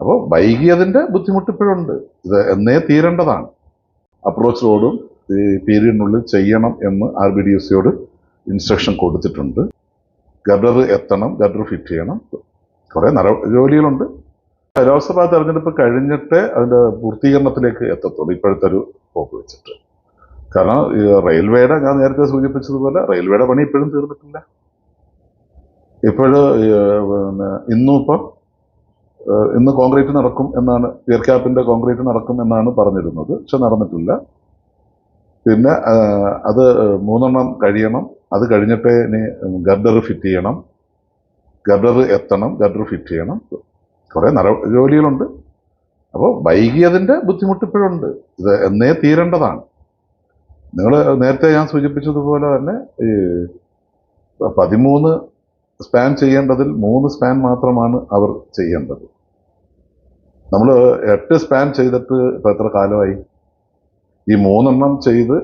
അപ്പോൾ വൈകിയതിന്റെ ബുദ്ധിമുട്ട് ഇപ്പോഴുണ്ട്. ഇത് എന്നേ തീരേണ്ടതാണ്. അപ്രോച്ച് റോഡും ഈ പീരീഡിനുള്ളിൽ ചെയ്യണം എന്ന് ആർ ബി ഡി എസ് സിയോട് ഇൻസ്ട്രക്ഷൻ കൊടുത്തിട്ടുണ്ട്. ഗഡർ എത്തണം ഗഡർ ഫിറ്റ് ചെയ്യണം. കുറേ നര ജോലികളുണ്ട്. ലോക്സഭാ തെരഞ്ഞെടുപ്പ് കഴിഞ്ഞിട്ട് അതിന്റെ പൂർത്തീകരണത്തിലേക്ക് എത്തത്തുള്ളൂ ഇപ്പോഴത്തെ ഒരു പോക്ക് വെച്ചിട്ട്. കാരണം റെയിൽവേയുടെ ഞാൻ നേരത്തെ സൂചിപ്പിച്ചതുപോലെ റെയിൽവേയുടെ പണി ഇപ്പോഴും തീർന്നിട്ടില്ല. ഇപ്പോഴും പിന്നെ ഇന്നും ഇപ്പം ഇന്ന് കോൺക്രീറ്റ് നടക്കും എന്നാണ് പിയർ ക്യാപ്പിന്റെ കോൺക്രീറ്റ് നടക്കും എന്നാണ് പറഞ്ഞിരുന്നത്. പക്ഷെ നടന്നിട്ടില്ല. പിന്നെ അത് മൂന്നെണ്ണം കഴിയണം. അത് കഴിഞ്ഞിട്ടേ ഇനി ഗർഡർ ഫിറ്റ് ചെയ്യണം. ഗർഡർ എത്തണം ഗർഡർ ഫിറ്റ് ചെയ്യണം. കുറേ നര ജോലികളുണ്ട്. അപ്പോൾ വൈകിയതിന്റെ ബുദ്ധിമുട്ട് ഇപ്പോഴുണ്ട്. ഇത് എന്നേ തീരേണ്ടതാണ്. നിങ്ങൾ നേരത്തെ ഞാൻ സൂചിപ്പിച്ചതുപോലെ തന്നെ ഈ പതിമൂന്ന് സ്പാൻ ചെയ്യേണ്ടതിൽ മൂന്ന് സ്പാൻ മാത്രമാണ് അവർ ചെയ്യേണ്ടത്. നമ്മൾ എട്ട് സ്പാൻ ചെയ്തിട്ട് ഇപ്പൊ എത്ര കാലമായി? ഈ മൂന്നെണ്ണം ചെയ്ത്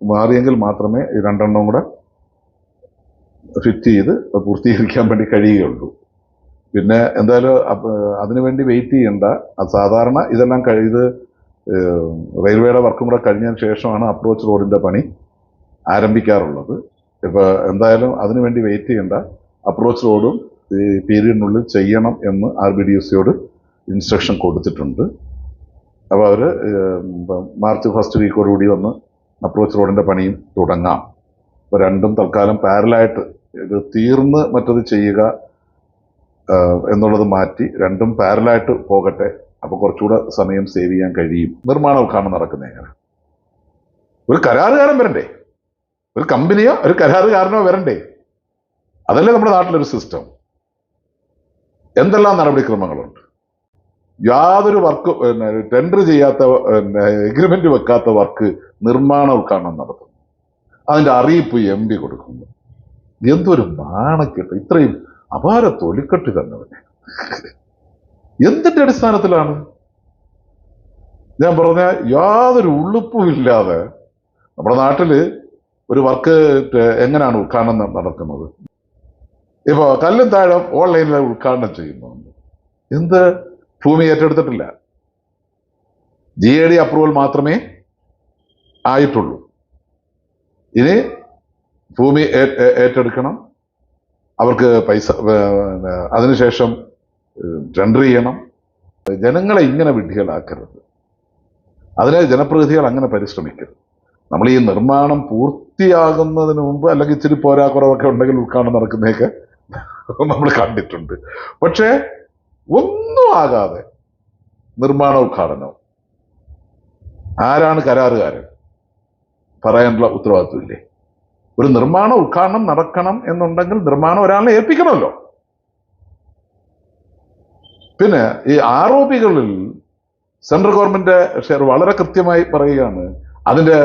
മാറിയെങ്കിൽ മാത്രമേ ഈ രണ്ടെണ്ണം കൂടെ ഫിറ്റ് ചെയ്ത് പൂർത്തീകരിക്കാൻ വേണ്ടി കഴിയുകയുള്ളൂ. പിന്നെ എന്തായാലും അതിനുവേണ്ടി വെയിറ്റ് ചെയ്യേണ്ട അത് സാധാരണ ഇതെല്ലാം കഴിത് റെയിൽവേയുടെ വർക്കും കൂടെ കഴിഞ്ഞതിന് ശേഷമാണ് അപ്രോച്ച് റോഡിന്റെ പണി ആരംഭിക്കാറുള്ളത്. ഇപ്പൊ എന്തായാലും അതിനുവേണ്ടി വെയിറ്റ് ചെയ്യേണ്ട. അപ്രോച്ച് റോഡും ഈ പീരീഡിനുള്ളിൽ ചെയ്യണം എന്ന് ആർ ബി ഡി എസ് സിയോട് ഇൻസ്ട്രക്ഷൻ കൊടുത്തിട്ടുണ്ട്. അപ്പോൾ അവർ മാർച്ച് ഫസ്റ്റ് വീക്കോടുകൂടി വന്ന് അപ്രോച്ച് റോഡിന്റെ പണിയും തുടങ്ങാം. അപ്പോൾ രണ്ടും തൽക്കാലം പാരലായിട്ട് ഇത് തീർന്ന് മറ്റത് ചെയ്യുക എന്നുള്ളത് മാറ്റി രണ്ടും പാരലായിട്ട് പോകട്ടെ. അപ്പോൾ കുറച്ചുകൂടെ സമയം സേവ് ചെയ്യാൻ കഴിയും. നിർമ്മാണ ഉദ്ഘാടനം നടക്കുന്നത് എങ്ങനെ ഒരു കരാറുകാരൻ വരണ്ടേ? ഒരു കമ്പനിയോ ഒരു കരാറുകാരനോ വരണ്ടേ? അതല്ലേ നമ്മുടെ നാട്ടിലൊരു സിസ്റ്റം എന്തെല്ലാം നടപടിക്രമങ്ങളുണ്ട്? യാതൊരു വർക്ക് പിന്നെ ടെൻഡർ ചെയ്യാത്ത പിന്നെ എഗ്രിമെന്റ് വെക്കാത്ത വർക്ക് നിർമ്മാണ ഉദ്ഘാടനം നടത്തുന്നു. അതിന്റെ അറിയിപ്പ് എം പി കൊടുക്കുന്നു. എന്തൊരു നാണക്കെട്ട് ഇത്രയും അപാര തൊലിക്കെട്ട് തന്നെ എന്തിന്റെ അടിസ്ഥാനത്തിലാണ്? ഞാൻ പറഞ്ഞ യാതൊരു ഉളുപ്പുമില്ലാതെ നമ്മുടെ നാട്ടിൽ ഒരു വർക്ക് എങ്ങനെയാണ് ഉദ്ഘാടനം നടക്കുന്നത്? ഇപ്പോ കല്ലും താഴം ഓൺലൈനിൽ ഉദ്ഘാടനം ചെയ്യുന്നുണ്ട്. എന്ത്? ഭൂമി ഏറ്റെടുത്തിട്ടില്ല. ജി എ ഡി അപ്രൂവൽ മാത്രമേ ആയിട്ടുള്ളൂ. ഇനി ഭൂമി ഏറ്റെടുക്കണം. അവർക്ക് പൈസ അതിനുശേഷം ടെൻഡർ ചെയ്യണം. ജനങ്ങളെ ഇങ്ങനെ വിഡ്ഢികളാക്കരുത്. അതിനെ ജനപ്രതിനിധികൾ അങ്ങനെ പരിശ്രമിക്കരുത്. നമ്മൾ ഈ നിർമ്മാണം പൂർത്തിയാകുന്നതിന് മുമ്പ് അല്ലെങ്കിൽ ഇച്ചിരി പോരാക്കുറവൊക്കെ ഉണ്ടെങ്കിൽ ഉദ്ഘാടനം നടക്കുന്നതൊക്കെ നമ്മൾ കണ്ടിട്ടുണ്ട്. പക്ഷേ ഒന്നും ആകാതെ നിർമ്മാണ ഉദ്ഘാടനം. ആരാണ് കരാറുകാരൻ? പറയാനുള്ള ഉത്തരവാദിത്വമില്ലേ? ഒരു നിർമ്മാണ ഉദ്ഘാടനം നടക്കണം എന്നുണ്ടെങ്കിൽ നിർമ്മാണം ഒരാളെ ഏൽപ്പിക്കണമല്ലോ. പിന്നെ ഈ ആരോപികളിൽ സെൻട്രൽ ഗവൺമെന്റ് ഷെയർ വളരെ കൃത്യമായി പറയുകയാണ് അതിന്റെ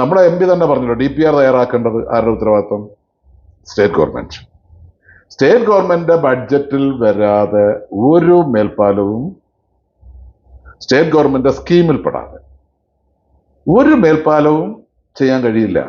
നമ്മുടെ എം പി തന്നെ പറഞ്ഞല്ലോ ഡി പി ആർ തയ്യാറാക്കേണ്ടത് ആരുടെ ഉത്തരവാദിത്വം? സ്റ്റേറ്റ് ഗവൺമെന്റ് സ്റ്റേറ്റ് ഗവൺമെന്റ് ബഡ്ജറ്റിൽ വരാതെ ഒരു മേൽപ്പാലവും സ്റ്റേറ്റ് ഗവൺമെന്റ് സ്കീമിൽ പെടാതെ ഒരു മേൽപ്പാലവും ചെയ്യാൻ കഴിയില്ല.